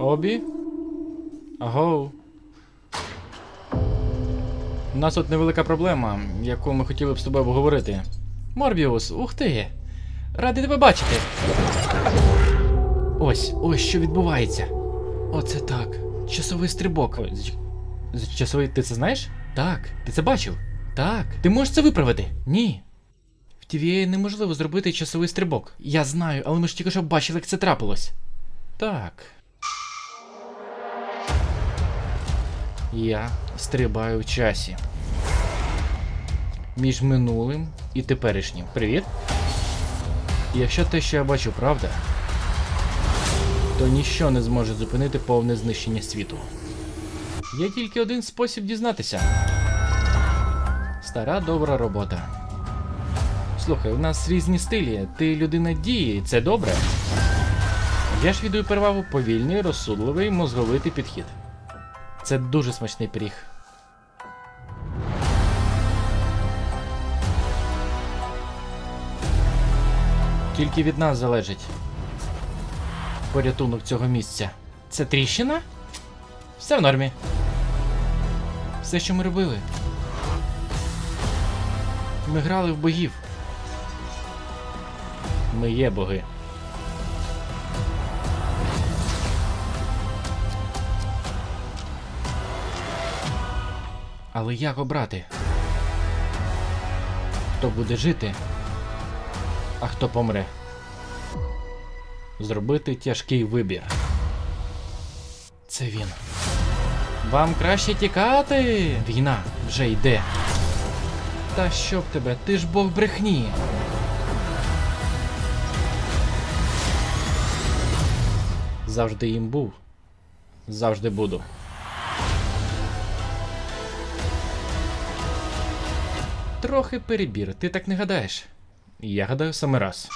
Обі? Агоу. У нас тут невелика проблема, яку ми хотіли б з тобою обговорити. Морбіус, ух ти! Радий тебе бачити. Ось, ось що відбувається. Оце так. Часовий стрибок. Ой, Часовий, ти це знаєш? Так. Ти це бачив? Так. Ти можеш це виправити? Ні. В TVA неможливо зробити часовий стрибок. Я знаю, але ми ж тільки що бачили, як це трапилось. Так. Я стрибаю в часі. Між минулим і теперішнім. Привіт. Якщо те, що я бачу, правда, то ніщо не зможе зупинити повне знищення світу. Є тільки один спосіб дізнатися. Стара добра робота. Слухай, у нас різні стилі. Ти людина дії, це добре. Я ж віддаю перевагу повільний, розсудливий, мозговитий підхід. Це дуже смачний пиріг. Тільки від нас залежить порятунок цього місця. Це тріщина? Все в нормі. Все, що ми робили. Ми грали в богів. Ми є боги. Але як обрати? Хто буде жити, а хто помре? Зробити тяжкий вибір. Це він. Вам краще тікати. Війна вже йде. Та щоб тебе, ти ж бог брехні. Завжди їм був. Завжди буду. Трохи перебір, ти так не гадаєш. Я гадаю саме раз.